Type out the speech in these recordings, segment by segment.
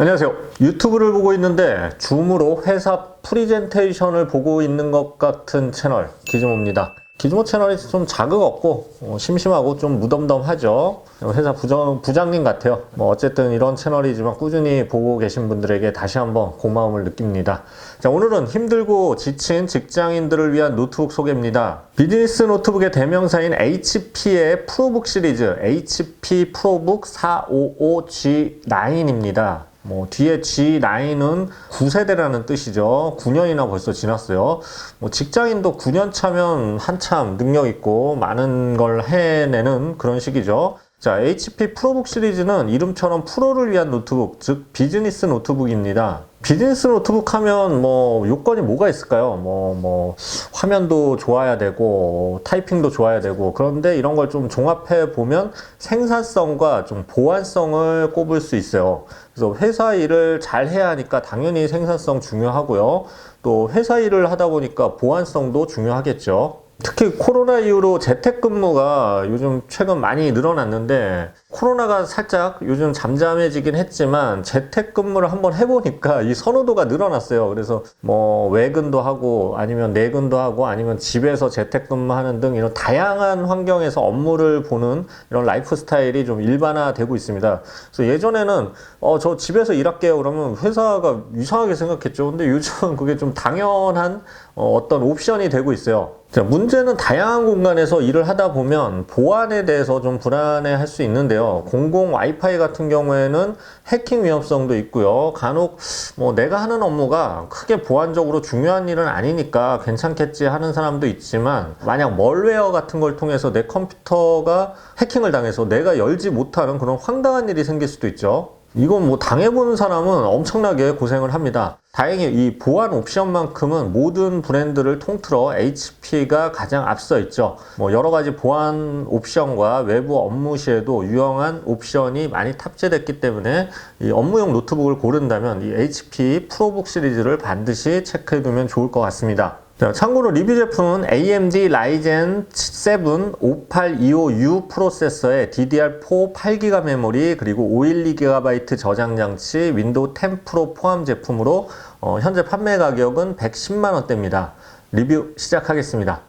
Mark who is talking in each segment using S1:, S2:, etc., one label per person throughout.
S1: 안녕하세요. 유튜브를 보고 있는데 줌으로 회사 프리젠테이션을 보고 있는 것 같은 채널 기즈모입니다. 기즈모 채널이 좀 자극 없고 어, 심심하고 좀 무덤덤하죠. 회사 부장, 부장님 같아요. 뭐 어쨌든 이런 채널이지만 꾸준히 보고 계신 분들에게 다시 한번 고마움을 느낍니다. 자, 오늘은 힘들고 지친 직장인들을 위한 노트북 소개입니다. 비즈니스 노트북의 대명사인 HP의 프로북 시리즈 HP 프로북 455G9입니다. 뭐 뒤에 G9은 9세대라는 뜻이죠. 9년이나 벌써 지났어요. 뭐 직장인도 9년 차면 한참 능력 있고 많은 걸 해내는 그런 시기죠. 자, HP 프로북 시리즈는 이름처럼 프로를 위한 노트북, 즉 비즈니스 노트북입니다. 비즈니스 노트북 하면 뭐 요건이 뭐가 있을까요? 뭐, 뭐, 화면도 좋아야 되고, 타이핑도 좋아야 되고, 그런데 이런 걸 좀 종합해 보면 생산성과 좀 보안성을 꼽을 수 있어요. 그래서 회사 일을 잘 해야 하니까 당연히 생산성 중요하고요. 또 회사 일을 하다 보니까 보안성도 중요하겠죠. 특히 코로나 이후로 재택근무가 요즘 최근 많이 늘어났는데 코로나가 살짝 요즘 잠잠해지긴 했지만 재택근무를 한번 해보니까 이 선호도가 늘어났어요. 그래서 뭐 외근도 하고 아니면 내근도 하고 아니면 집에서 재택근무하는 등 이런 다양한 환경에서 업무를 보는 이런 라이프 스타일이 좀 일반화되고 있습니다. 그래서 예전에는 어 저 집에서 일할게요 그러면 회사가 이상하게 생각했죠. 근데 요즘은 그게 좀 당연한 어, 어떤 옵션이 되고 있어요. 자, 문제는 다양한 공간에서 일을 하다 보면 보안에 대해서 좀 불안해 할 수 있는데요. 공공 와이파이 같은 경우에는 해킹 위험성도 있고요. 간혹 뭐 내가 하는 업무가 크게 보안적으로 중요한 일은 아니니까 괜찮겠지 하는 사람도 있지만 만약 멀웨어 같은 걸 통해서 내 컴퓨터가 해킹을 당해서 내가 열지 못하는 그런 황당한 일이 생길 수도 있죠. 이건 뭐 당해보는 사람은 엄청나게 고생을 합니다. 다행히 이 보안 옵션만큼은 모든 브랜드를 통틀어 HP가 가장 앞서 있죠. 뭐 여러 가지 보안 옵션과 외부 업무 시에도 유용한 옵션이 많이 탑재됐기 때문에 이 업무용 노트북을 고른다면 이 HP 프로북 시리즈를 반드시 체크해 두면 좋을 것 같습니다. 자, 참고로 리뷰 제품은 AMD Ryzen 7 5825U 프로세서에 DDR4 8GB 메모리 그리고 512GB 저장 장치 윈도우 10 프로 포함 제품으로 어, 현재 판매 가격은 110만 원대입니다. 리뷰 시작하겠습니다.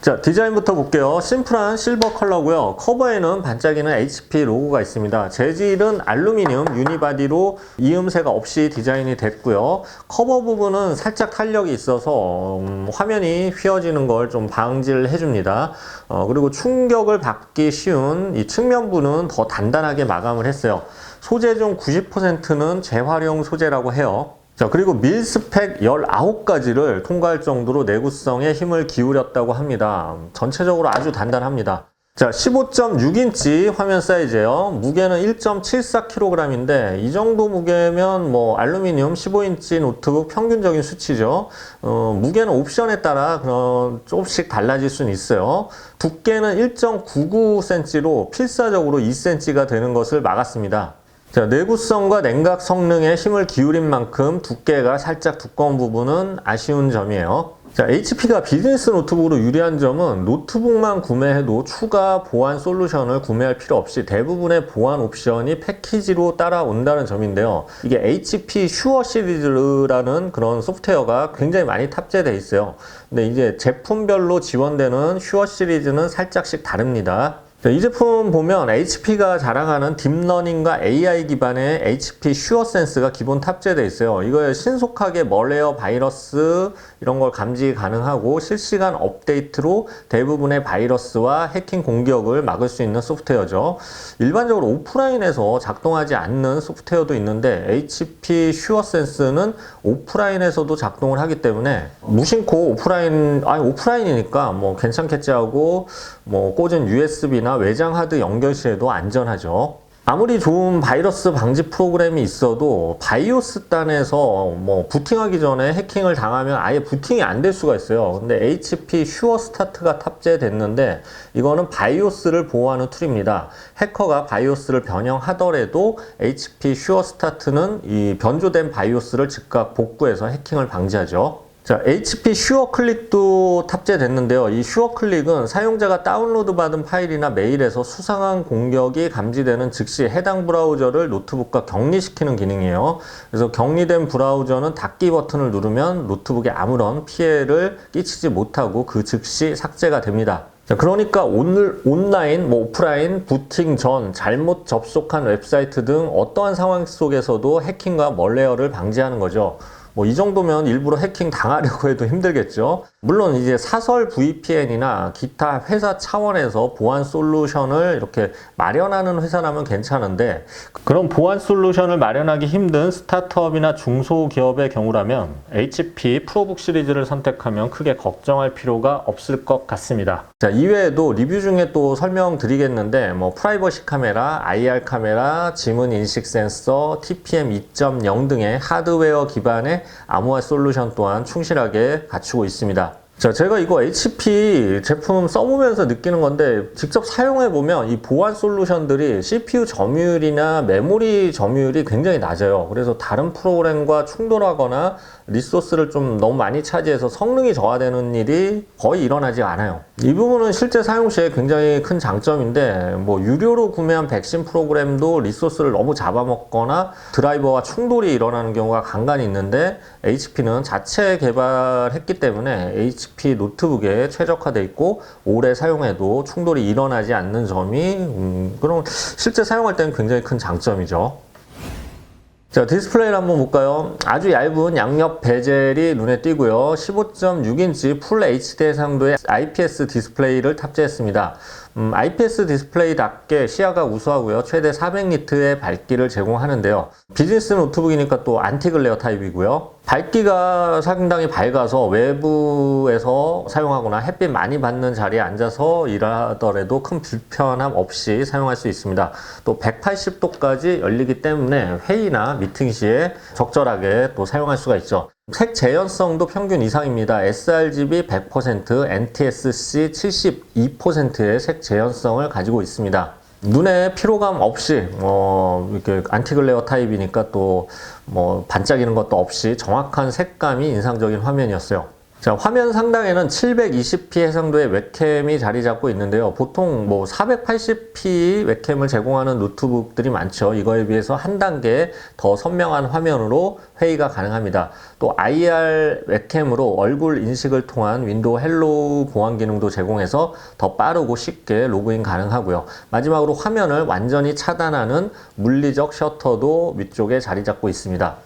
S1: 자, 디자인부터 볼게요. 심플한 실버 컬러고요. 커버에는 반짝이는 HP 로고가 있습니다. 재질은 알루미늄 유니바디로 이음새가 없이 디자인이 됐고요. 커버 부분은 살짝 탄력이 있어서 음, 화면이 휘어지는 걸 좀 방지를 해줍니다. 어, 그리고 충격을 받기 쉬운 이 측면부는 더 단단하게 마감을 했어요. 소재 중 90%는 재활용 소재라고 해요. 자, 그리고 밀스펙 19가지를 통과할 정도로 내구성에 힘을 기울였다고 합니다. 전체적으로 아주 단단합니다. 자, 15.6인치 화면 사이즈예요. 무게는 1.74kg인데 이 정도 무게면 뭐 알루미늄 15인치 노트북 평균적인 수치죠. 어, 무게는 옵션에 따라 그런 조금씩 달라질 수는 있어요. 두께는 1.99cm로 필사적으로 2cm가 되는 것을 막았습니다. 자, 내구성과 냉각 성능에 힘을 기울인 만큼 두께가 살짝 두꺼운 부분은 아쉬운 점이에요. 자, HP가 비즈니스 노트북으로 유리한 점은 노트북만 구매해도 추가 보안 솔루션을 구매할 필요 없이 대부분의 보안 옵션이 패키지로 따라온다는 점인데요. 이게 HP 슈어 시리즈라는 그런 소프트웨어가 굉장히 많이 탑재되어 있어요. 근데 이제 제품별로 지원되는 슈어 시리즈는 살짝씩 다릅니다. 자, 이 제품 보면 HP가 자랑하는 딥러닝과 AI 기반의 HP 슈어센스가 기본 탑재되어 있어요. 이거에 신속하게 멀웨어 바이러스 이런 걸 감지 가능하고 실시간 업데이트로 대부분의 바이러스와 해킹 공격을 막을 수 있는 소프트웨어죠. 일반적으로 오프라인에서 작동하지 않는 소프트웨어도 있는데 HP 슈어센스는 오프라인에서도 작동을 하기 때문에 무심코 오프라인 아니 오프라인이니까 뭐 괜찮겠지 하고 뭐 꽂은 USB나 외장 하드 연결 시에도 안전하죠. 아무리 좋은 바이러스 방지 프로그램이 있어도 바이오스 단에서 뭐 부팅하기 전에 해킹을 당하면 아예 부팅이 안 될 수가 있어요. 근데 HP 슈어 스타트가 탑재됐는데 이거는 바이오스를 보호하는 툴입니다. 해커가 바이오스를 변형하더라도 HP 슈어 스타트는 이 변조된 바이오스를 즉각 복구해서 해킹을 방지하죠. 자, HP 슈어클릭도 탑재됐는데요. 이 슈어클릭은 사용자가 다운로드 받은 파일이나 메일에서 수상한 공격이 감지되는 즉시 해당 브라우저를 노트북과 격리시키는 기능이에요. 그래서 격리된 브라우저는 닫기 버튼을 누르면 노트북에 아무런 피해를 끼치지 못하고 그 즉시 삭제가 됩니다. 자, 그러니까 오늘 온라인, 뭐 오프라인, 부팅 전, 잘못 접속한 웹사이트 등 어떠한 상황 속에서도 해킹과 멀레어를 방지하는 거죠. 뭐 이 정도면 일부러 해킹 당하려고 해도 힘들겠죠. 물론 이제 사설 VPN이나 기타 회사 차원에서 보안 솔루션을 이렇게 마련하는 회사라면 괜찮은데 그런 보안 솔루션을 마련하기 힘든 스타트업이나 중소기업의 경우라면 HP 프로북 시리즈를 선택하면 크게 걱정할 필요가 없을 것 같습니다. 자, 이외에도 리뷰 중에 또 설명드리겠는데 뭐 프라이버시 카메라, IR 카메라, 지문 인식 센서, TPM 2.0 등의 하드웨어 기반의 암호화 솔루션 또한 충실하게 갖추고 있습니다. 자, 제가 이거 HP 제품 써보면서 느끼는 건데, 직접 사용해보면 이 보안 솔루션들이 CPU 점유율이나 메모리 점유율이 굉장히 낮아요. 그래서 다른 프로그램과 충돌하거나 리소스를 좀 너무 많이 차지해서 성능이 저하되는 일이 거의 일어나지 않아요. 이 부분은 실제 사용 시에 굉장히 큰 장점인데, 뭐, 유료로 구매한 백신 프로그램도 리소스를 너무 잡아먹거나 드라이버와 충돌이 일어나는 경우가 간간히 있는데, HP는 자체 개발했기 때문에 HP 노트북에 최적화되어 있고, 오래 사용해도 충돌이 일어나지 않는 점이, 음, 그럼 실제 사용할 때는 굉장히 큰 장점이죠. 자, 디스플레이를 한번 볼까요? 아주 얇은 양옆 베젤이 눈에 띄고요. 15.6인치 풀 HD 해상도의 IPS 디스플레이를 탑재했습니다. 음, IPS 디스플레이답게 시야가 우수하고요. 최대 400니트의 밝기를 제공하는데요. 비즈니스 노트북이니까 또 안티글레어 타입이고요. 밝기가 상당히 밝아서 외부에서 사용하거나 햇빛 많이 받는 자리에 앉아서 일하더라도 큰 불편함 없이 사용할 수 있습니다. 또 180도까지 열리기 때문에 회의나 미팅 시에 적절하게 또 사용할 수가 있죠. 색 재현성도 평균 이상입니다. sRGB 100%, NTSC 72%의 색 재현성을 가지고 있습니다. 눈에 피로감 없이 뭐 이렇게 안티글레어 타입이니까 또 뭐 반짝이는 것도 없이 정확한 색감이 인상적인 화면이었어요. 자, 화면 상단에는 720p 해상도의 웹캠이 자리 잡고 있는데요. 보통 뭐 480p 웹캠을 제공하는 노트북들이 많죠. 이거에 비해서 한 단계 더 선명한 화면으로 회의가 가능합니다. 또 IR 웹캠으로 얼굴 인식을 통한 윈도우 헬로우 보안 기능도 제공해서 더 빠르고 쉽게 로그인 가능하고요. 마지막으로 화면을 완전히 차단하는 물리적 셔터도 위쪽에 자리 잡고 있습니다.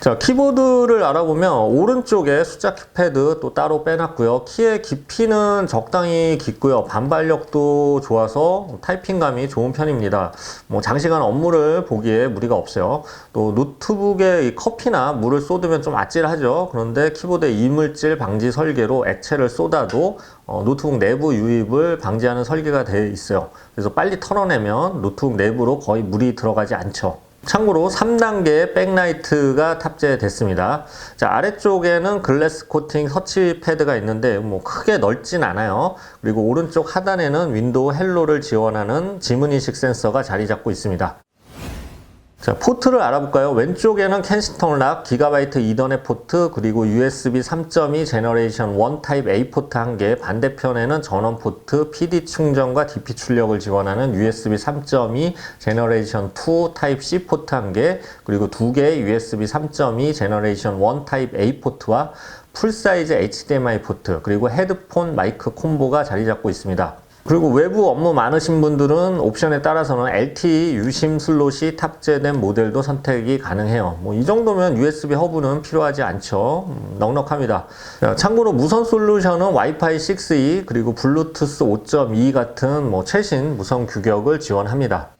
S1: 자, 키보드를 알아보면 오른쪽에 숫자 키패드 또 따로 빼놨고요. 키의 깊이는 적당히 깊고요. 반발력도 좋아서 타이핑감이 좋은 편입니다. 뭐 장시간 업무를 보기에 무리가 없어요. 또 노트북에 이 커피나 물을 쏟으면 좀 아찔하죠. 그런데 키보드에 이물질 방지 설계로 액체를 쏟아도 어, 노트북 내부 유입을 방지하는 설계가 되어 있어요. 그래서 빨리 털어내면 노트북 내부로 거의 물이 들어가지 않죠. 참고로 3단계 백라이트가 탑재됐습니다. 자, 아래쪽에는 글래스 코팅 터치 패드가 있는데 뭐 크게 넓진 않아요. 그리고 오른쪽 하단에는 윈도우 헬로를 지원하는 지문인식 센서가 자리 잡고 있습니다. 자, 포트를 알아볼까요? 왼쪽에는 켄시턴 락, 기가바이트 이더넷 포트, 그리고 USB 3.2 제너레이션 1 타입 A 포트 한 개, 반대편에는 전원 포트, PD 충전과 DP 출력을 지원하는 USB 3.2 제너레이션 2 타입 C 포트 한 개, 그리고 두 개의 USB 3.2 제너레이션 1 타입 A 포트와 풀사이즈 HDMI 포트, 그리고 헤드폰 마이크 콤보가 자리 잡고 있습니다. 그리고 외부 업무 많으신 분들은 옵션에 따라서는 LTE 유심 슬롯이 탑재된 모델도 선택이 가능해요. 뭐 이 정도면 USB 허브는 필요하지 않죠. 음, 넉넉합니다. 자, 참고로 무선 솔루션은 와이파이 6E 그리고 블루투스 5.2 같은 뭐 최신 무선 규격을 지원합니다.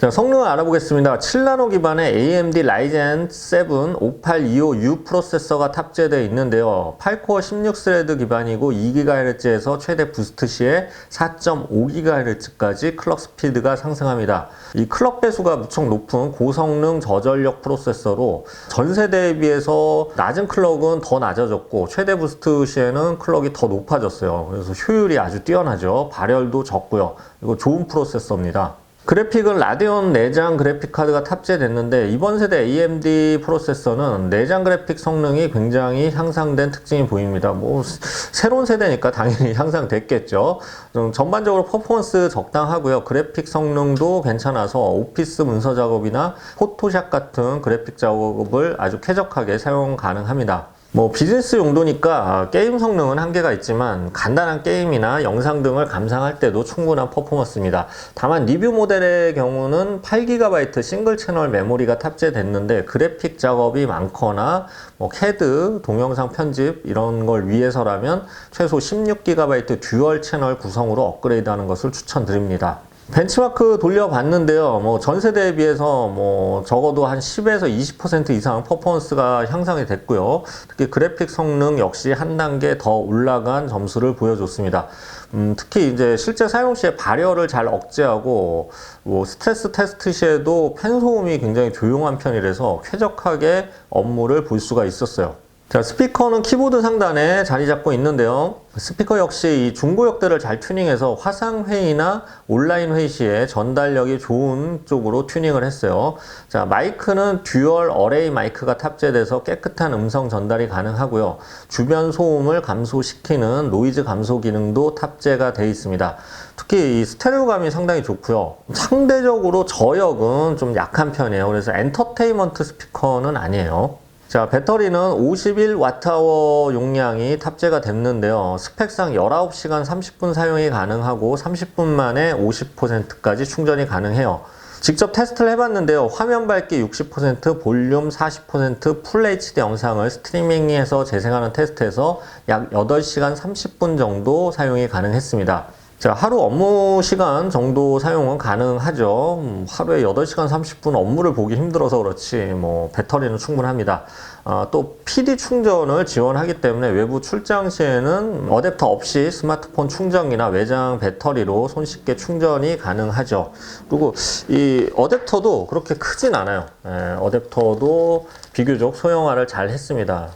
S1: 자, 성능을 알아보겠습니다. 7나노 기반의 AMD Ryzen 7 5825U 프로세서가 탑재되어 있는데요. 8코어 16스레드 기반이고 2GHz에서 최대 부스트 시에 4.5GHz까지 클럭 스피드가 상승합니다. 이 클럭 배수가 무척 높은 고성능 저전력 프로세서로 전 세대에 비해서 낮은 클럭은 더 낮아졌고 최대 부스트 시에는 클럭이 더 높아졌어요. 그래서 효율이 아주 뛰어나죠. 발열도 적고요. 이거 좋은 프로세서입니다. 그래픽은 라데온 내장 그래픽 카드가 탑재됐는데 이번 세대 AMD 프로세서는 내장 그래픽 성능이 굉장히 향상된 특징이 보입니다. 뭐 새로운 세대니까 당연히 향상됐겠죠. 좀 전반적으로 퍼포먼스 적당하고요. 그래픽 성능도 괜찮아서 오피스 문서 작업이나 포토샵 같은 그래픽 작업을 아주 쾌적하게 사용 가능합니다. 뭐 비즈니스 용도니까 게임 성능은 한계가 있지만 간단한 게임이나 영상 등을 감상할 때도 충분한 퍼포먼스입니다. 다만 리뷰 모델의 경우는 8GB 싱글 채널 메모리가 탑재됐는데 그래픽 작업이 많거나 뭐 CAD, 동영상 편집 이런 걸 위해서라면 최소 16GB 듀얼 채널 구성으로 업그레이드하는 것을 추천드립니다. 벤치마크 돌려봤는데요. 뭐 전 세 대에 비해서 뭐 적어도 한 10에서 20% 이상 퍼포먼스가 향상이 됐고요. 특히 그래픽 성능 역시 한 단계 더 올라간 점수를 보여줬습니다. 음, 특히 이제 실제 사용 시에 발열을 잘 억제하고 뭐 스트레스 테스트 시에도 팬 소음이 굉장히 조용한 편이라서 쾌적하게 업무를 볼 수가 있었어요. 자, 스피커는 키보드 상단에 자리 잡고 있는데요. 스피커 역시 이 중고역대를 잘 튜닝해서 화상 회의나 온라인 회의 시에 전달력이 좋은 쪽으로 튜닝을 했어요. 자, 마이크는 듀얼 어레이 마이크가 탑재돼서 깨끗한 음성 전달이 가능하고요. 주변 소음을 감소시키는 노이즈 감소 기능도 탑재가 되어 있습니다. 특히 이 스테레오감이 상당히 좋고요. 상대적으로 저역은 좀 약한 편이에요. 그래서 엔터테인먼트 스피커는 아니에요. 자, 배터리는 51Wh 용량이 탑재가 됐는데요. 스펙상 19시간 30분 사용이 가능하고 30분 만에 50%까지 충전이 가능해요. 직접 테스트를 해봤는데요. 화면 밝기 60%, 볼륨 40%, 풀 HD 영상을 스트리밍해서 재생하는 테스트에서 약 8시간 30분 정도 사용이 가능했습니다. 자, 하루 업무 시간 정도 사용은 가능하죠. 음, 하루에 8시간 30분 업무를 보기 힘들어서 그렇지, 뭐, 배터리는 충분합니다. 아, 또 PD 충전을 지원하기 때문에 외부 출장 시에는 어댑터 없이 스마트폰 충전기나 외장 배터리로 손쉽게 충전이 가능하죠. 그리고 이 어댑터도 그렇게 크진 않아요. 예, 어댑터도 비교적 소형화를 잘 했습니다.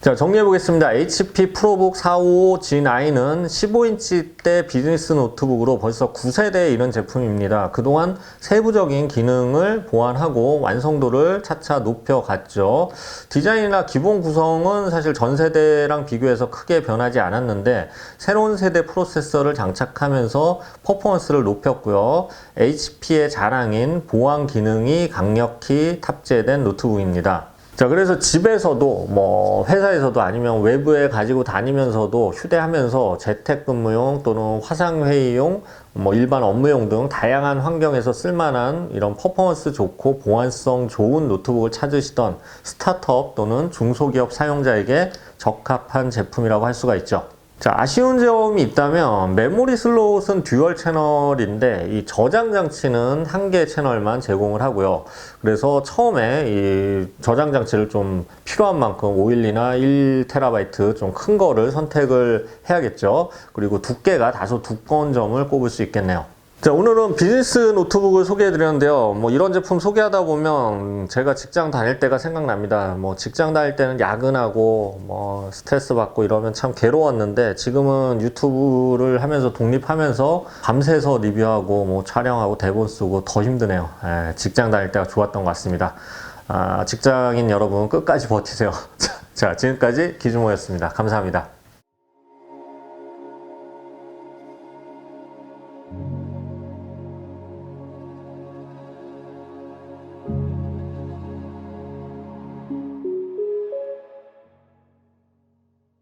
S1: 자, 정리해 보겠습니다. HP 프로북 45 G9은 15인치대 비즈니스 노트북으로 벌써 9세대에 이른 제품입니다. 그동안 세부적인 기능을 보완하고 완성도를 차차 높여갔죠. 디자인이나 기본 구성은 사실 전 세대랑 비교해서 크게 변하지 않았는데 새로운 세대 프로세서를 장착하면서 퍼포먼스를 높였고요. HP의 자랑인 보안 기능이 강력히 탑재된 노트북입니다. 자, 그래서 집에서도 뭐 회사에서도 아니면 외부에 가지고 다니면서도 휴대하면서 재택근무용 또는 화상회의용 뭐 일반 업무용 등 다양한 환경에서 쓸만한 이런 퍼포먼스 좋고 보안성 좋은 노트북을 찾으시던 스타트업 또는 중소기업 사용자에게 적합한 제품이라고 할 수가 있죠. 자, 아쉬운 점이 있다면 메모리 슬롯은 듀얼 채널인데 이 저장 장치는 한 개 채널만 제공을 하고요. 그래서 처음에 이 저장 장치를 좀 필요한 만큼 512나 1TB 좀 큰 거를 선택을 해야겠죠. 그리고 두께가 다소 두꺼운 점을 꼽을 수 있겠네요. 자, 오늘은 비즈니스 노트북을 소개해 드렸는데요. 뭐 이런 제품 소개하다 보면 제가 직장 다닐 때가 생각납니다. 뭐 직장 다닐 때는 야근하고 뭐 스트레스 받고 이러면 참 괴로웠는데 지금은 유튜브를 하면서 독립하면서 밤새서 리뷰하고 뭐 촬영하고 대본 쓰고 더 힘드네요. 예, 직장 다닐 때가 좋았던 것 같습니다. 아, 직장인 여러분 끝까지 버티세요. 자, 지금까지 기준모였습니다. 감사합니다.